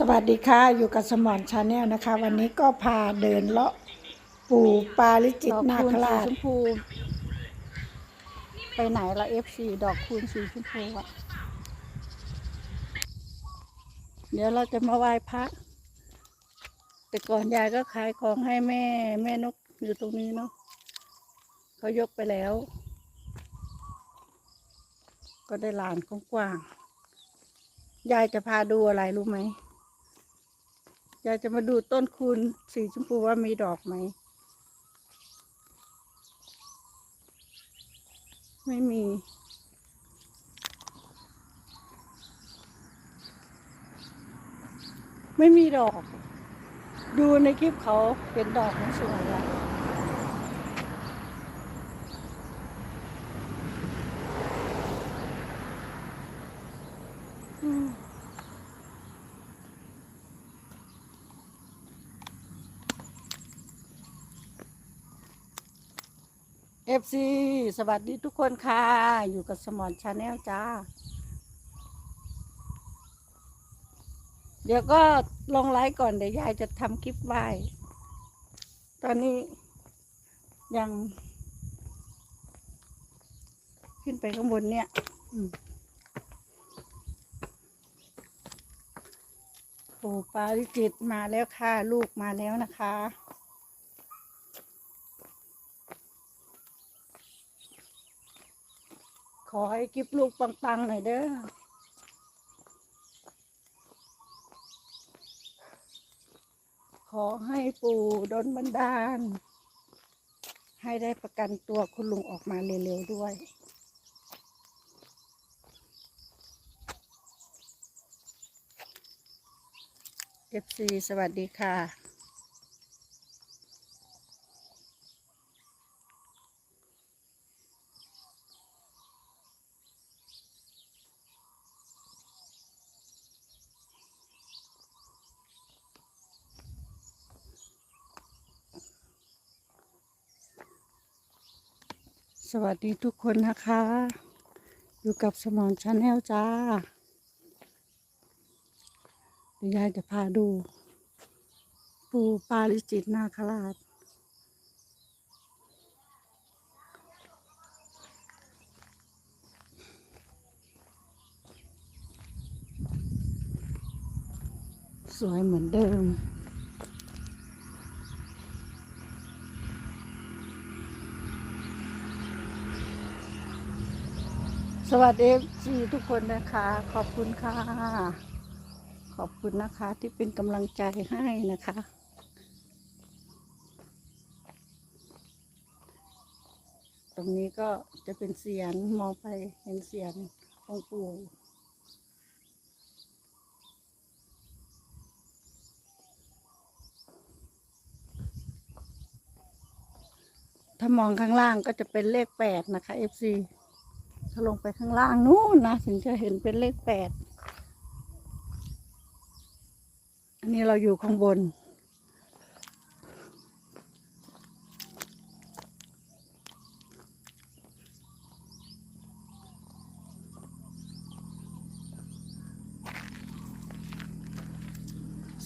สวัสดีค่ะ อยู่กับสมอนชาแนลนะคะ วันนี้ก็พาเดินเลาะปู่ปาลิจิตดอกนาคูณคสีราชชมพูไปไหนละเอฟซีดอกคูณสีชมพูอะเดี๋ยวเราจะมาไหว้พระ แต่ก่อนยายก็ขายของให้แม่ แม่นกอยู่ตรงนี้เนาะเขายกไปแล้ว ก็ได้ลานกว้างๆยายจะพาดูอะไรรู้ไหม ยายจะมาดูต้นคูณสีชมพูว่ามีดอกไหม ไม่มี ไม่มีดอก ดูในคลิปเขาเห็นดอกมันสวยอะ เอฟซีสวัสดีทุกคนค่ะ อยู่กับสมอนชาแนลจ้า เดี๋ยวก็ลงไลฟ์ก่อนเดี๋ยวยายจะทำคลิปไว้ตอนนี้ยัง ขึ้นไปข้างบนเนี่ยอืมปู่ปาริจิตมาแล้วค่ะ ลูกมาแล้วนะคะ อให้กิฟลูกปังๆหน่อยเด้อขอให้ปู่ดลบันดาล ให้ได้ประกันตัวคุณลุงออกมาเร็วๆด้วย เอฟซีสวัสดีค่ะ สวัสดีทุกคนนะคะ อยู่กับสมอนชาแนลจ้าเดี๋ยวยายจะพาดู ปูปาลิจิตนาคราช สวยเหมือนเดิม สวัสดีจีทุกคนนะคะ ขอบคุณค่ะ ขอบคุณนะคะ ที่เป็นกำลังใจให้นะคะ ตรงนี้ก็จะเป็นเสียงมองไปเห็นเสียงองค์ปู่ถ้ามองข้างล่างก็จะเป็นเลขแปดนะคะ FC ถ้าลงไปข้างล่างนู้นนะถึงจะเห็นเป็นเลขแปดอันนี้เราอยู่ข้างบน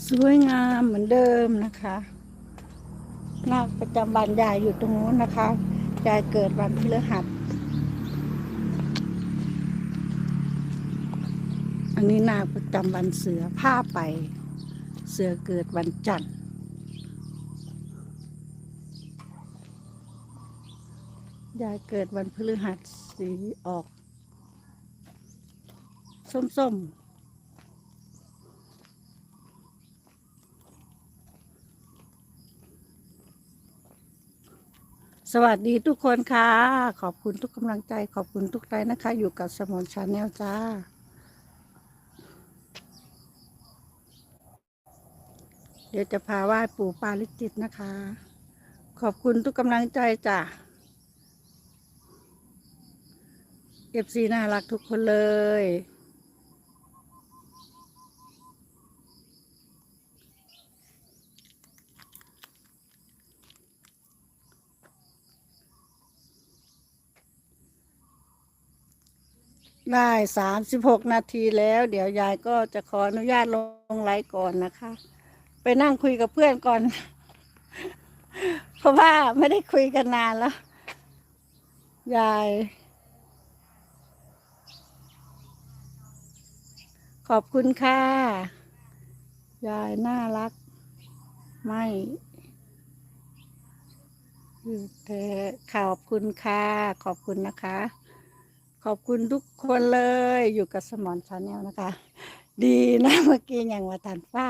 สวยงามเหมือนเดิมนะคะนาคประจำวันยายอยู่ตรงนู้นนะคะยายเกิดวันพฤหัส นนี้นาคประจำวันเสือผ้าไป เสือเกิดวันจันทร์ยายเกิดวันพฤหัสสีออก ส้มๆสวัสดีทุกคนค่ะ ขอบคุณทุกกำลังใจ ขอบคุณทุกไลน์นะคะ อยู่กับสมอนชาแนลจ้า เดี๋ยวจะพาไหว้ปู่ปาลิจิตนะคะ ขอบคุณทุกกำลังใจจ้ะเอฟซีน่ารักทุกคนเลย ได้สามสิบหกนาทีแล้ว เดี๋ยวยายก็จะขออนุญาตลงไลฟ์ก่อนนะคะ ไปนั่งคุยกับเพื่อนก่อน เพราะว่าไม่ได้คุยกันนานแล้วยาย ขอบคุณค่ะ ยายน่ารัก ไม่เธอขอบคุณค่ะ ขอบคุณนะคะ ขอบคุณทุกคนเลยอยู่กับสมอนชาแนลนะคะ ดีนะเมื่อกี้ยังมาทันฟ้า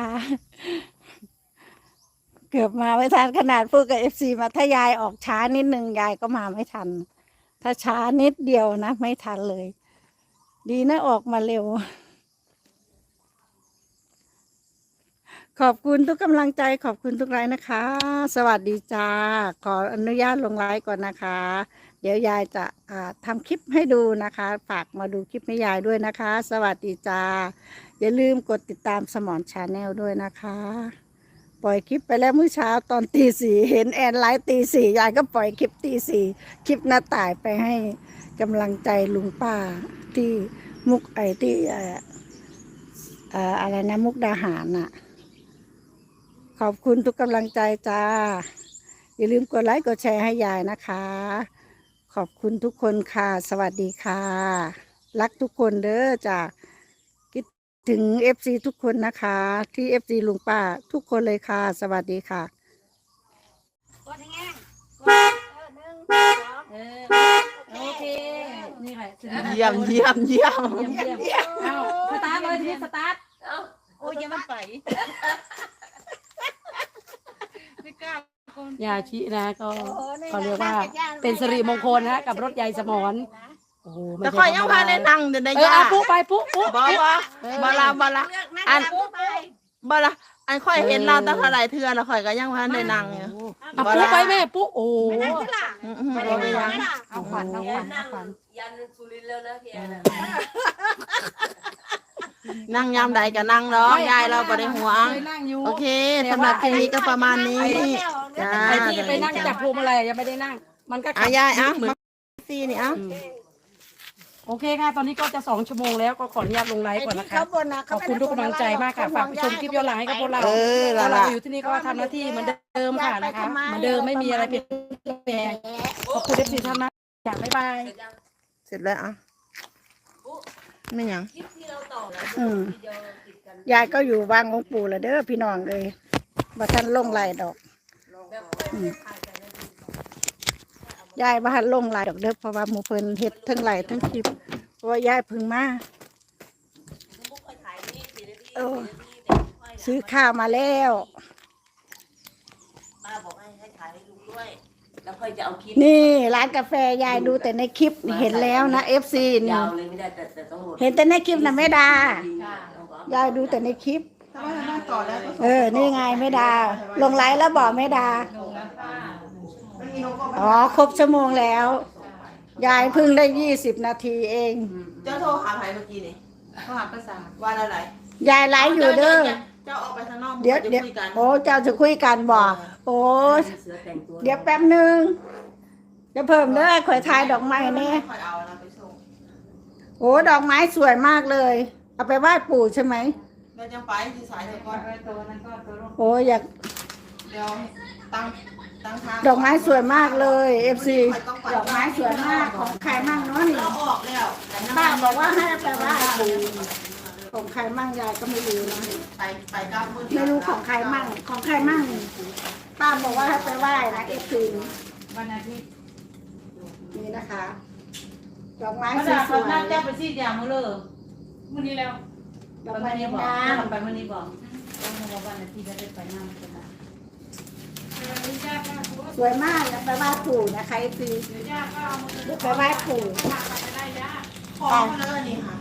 เกือบมาไม่ทันขนาดพูดกับเอฟซีมาถ้ายายออกช้านิดนึงยายก็มาไม่ทัน ถ้าช้านิดเดียวนะ ไม่ทันเลย ดีนะออกมาเร็ว ขอบคุณทุกกำลังใจ ขอบคุณทุกไลน์นะคะ สวัสดีจ้า ขออนุญาตลงไลน์ก่อนนะคะ เดี๋ยวยายจะทำคลิปให้ดูนะคะฝากมาดูคลิปให้ยายด้วยนะคะ สวัสดีจ้า อย่าลืมกดติดตามสมอนชาแนลด้วยนะคะ ปล่อยคลิปไปแล้วเมื่อเช้าตอนตีสี่เห็นแอนไลฟ์ตีสี่ยายก็ปล่อยคลิปตีสี่คลิปหน้าต่ายไปให้กำลังใจลุงป้าที่มุกไอที่เอ่ออะไรนะมุกดาหารน่ะ ขอบคุณทุกกำลังใจจ้า อย่าลืมกดไลค์กดแชร์ให้ยายนะคะ ขอบคุณทุกคนค่ะ สวัสดีค่ะ รักทุกคนเด้อจ้า ถึงเอฟซีทุกคนนะคะ ที่เอฟซีลุงป้าทุกคนเลยค่ะ สวัสดีค่ะเออโอเคนี่แหละถึงเยี่ยมเยี่ยมเยี่ยม เยี่ยมเยี่ยมเอาสตาร์ทเลยทีนี้สตาร์ทโอ้ยยังมันไปยาชินะก็เขาเรียกว่าเป็นสิริมงคลนะกับรถใหญ่สมอน โอ้โหไม่แต่ใช่คอยยังพาได้นั่งเดินได้เออยาเอาปุ๊ไปปุ๊ปุ๊บอว่าบลาบลาอันบลาอันค่อยเห็นเราตั้งเท่าไหรเทื่อแล้วค่อยก็ยังพาได้นั่งอยู่ เอาปุ๊ไปแม่ปุ๊โอ้โหอืมอืมบ่ไปยังเอาขวัญเอาขวัญเอาขวัญ ยันสุรินทร์แล้วนะพี่แอนน่ะนั่งยามใดก็นั่งเนาะยายเราบ่ได้ห่วง เคยนั่งอยู่ โอเคสำหรับคลิปนี้ก็ประมาณนี้ จ้า ไอ้ที่ไปนั่งจับพวงมาลัยยังไม่ได้นั่ง มันก็ขัอะบยายอะเหมือนมาซีนี่อะ อืม โอเคค่ะ ตอนนี้ก็จะสองชั่วโมงแล้วก็ขออนุญาตลงไลฟ์ก่อนนะคะ ขอบคุณทุกกำลังใจมากค่ะ ฝากไปชมคลิปย้อนหลังให้กับพวกเราเออพวละกเราละอยู่ที่นี่ก็ทำหน้าที่เหมือนเดิมค่ะนะคะเหมือนเดิมไม่มีอะไรเปลี่ยนแปลงขอบคุณเอฟซีท่านนะอยากบ๊ายบายเสร็จแล้วอะไม่หยังคลิปที่เราต่อแล้วอืมวิดีโอติดกันยายก็อยู่วางของปู่แล้วเด้อพี่น้องเลยบ่ทันลงไหลดอกแบบอืม ยายบ่ทันลงไหลดอกเด้อเพราะว่าหมู่เพิ่นเฮ็ดทั้งไหลทั้งคลิปเพราะว่ายายเพิ่งมามุกไปถ่ายนี่สี่นาทีเออสี่นาทีเด็กค่อยซื้อข้าวมาแล้วป้าบอกให้ให้ถ่ายให้ลุงด้วยแล้วค่อยจะเอาคลิปนี่ร้านกาแฟยายดูแต่ในคลิปนี่เห็นแล้วนะ FC นี่ยาวเลยไม่ได้แต่แต่ต้องโหลดเห็นแต่ในคลิปนะแม่ดาเอาก่อนยายดูแต่ในคลิปถ้าว่าจะนั่งต่อแล้วก็เออ นี่ไงแม่ดา ลงไลฟ์แล้วบอกแม่ดา อ๋อ ครบชั่วโมงแล้ว ยายเพิ่งได้ยี่สิบนาทีเอง เจ้าโทรหาใครเมื่อกี้นี่เขาหาภาษาว่าอะไรยายไลฟ์อยู่เด้อ เจ้าออกไปข้างนอกเดี๋ยวจะเดี๋ยวคุยกันโอ้เจ้าจะคุยกันบ่โอ้เสือแต่งตัวเดี๋ยวแป๊บหนึงเดี๋ยวเพิ่มเด้อข่อยทายดอกไม้นี่ค่อยเอานะไปส่งโอ้ดอกไม้สวยมากเลย เอาไปไหว้ปู่ใช่ไหมเดี๋ยวจะไปที่สายเดี๋ยวก่อนโอ้อยากเดี๋ยวตั้งตั้งทาง ดอกไม้สวยมากเลยเอฟซีค่อยต้องไปดอกไม้สวยมากของใครมั่งเนาะนี่เราออกแล้วแต่น้ำป้ามันบอกว่าให้ไปไหว้ปู่ของใครมั่งยายก็ไม่รู้นะไปไปเก้าหมื่นไม่รู้ของใครมั่งของใครมั่งป้าบอกว่าให้ไปไหว้นะเอฟซีวันอาทิตย์นี่นะคะดอกไม้มาสดาวยคนน่าจะไปซีดยามือเลยวันนี้แล้วๆดอกไม้งามไปวันนี้บอกต้องมาวันอาทิตย์จะได้ไปนั่งกันนะ สวยมากนะแปไหว้ปู่นะคะไอซีแปไหว้ปู่ของเลยนี่ค่ะ